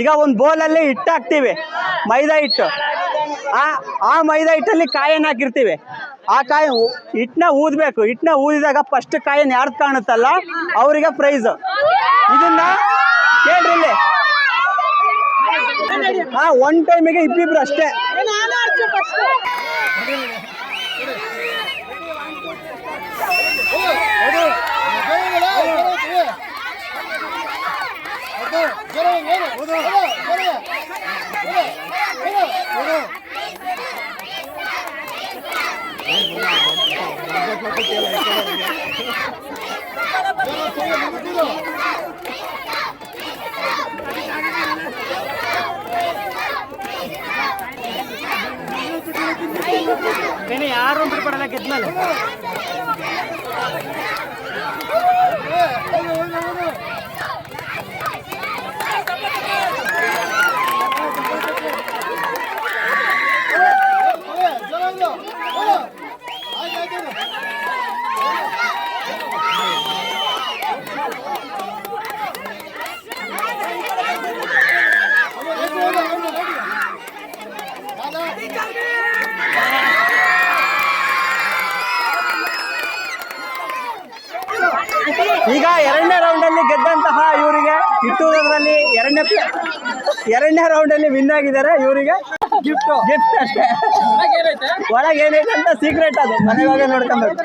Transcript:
ಈಗ ಒಂದು ಬೋಲಲ್ಲಿ ಹಿಟ್ಟು ಹಾಕ್ತೀವಿ ಮೈದಾ ಹಿಟ್ಟು. ಆ ಆ ಮೈದಾ ಹಿಟ್ಟಲ್ಲಿ ಕಾಯನ್ನ ಹಾಕಿರ್ತೀವಿ. ಆ ಕಾಯಿ ಹಿಟ್ಟನ್ನ ಊದಬೇಕು. ಹಿಟ್ಟನ್ನ ಊದಿದಾಗ ಫಸ್ಟ್ ಕಾಯನ್ನು ಯಾರ್ದು ಕಾಣುತ್ತಲ್ಲ? ಅವರಿಗೆ ಪ್ರೈಸ್ ಇದನ್ನ ಕೇಳ್ರಿ ಹಾ ಒನ್ ಟೈಮಿಗೆ ಇಬ್ಬಿಬ್ರು ಅಷ್ಟೇ. ಯಾರು ಬಿಡ್ಕೊಡಲ್ಲ ಗೆದ್ಮೇಲೆ ಈಗ ಎರಡನೇ ರೌಂಡಲ್ಲಿ ಗೆದ್ದಂತಹ ಇವರಿಗೆ ಕಿತ್ತೂರದ್ರಲ್ಲಿ ಎರಡನೇ ಎರಡನೇ ಎರಡನೇ ರೌಂಡಲ್ಲಿ ವಿನ್ ಆಗಿದ್ದಾರೆ. ಇವರಿಗೆ ಗಿಫ್ಟ್ ಗಿಫ್ಟ್ ಅಷ್ಟೇ. ಒಳಗೆ ಏನೈತೆ ಅಂತ ಸೀಕ್ರೆಟ್ ಅದು. ಮನೆಗೆ ನೋಡ್ಕೊಬೇಕು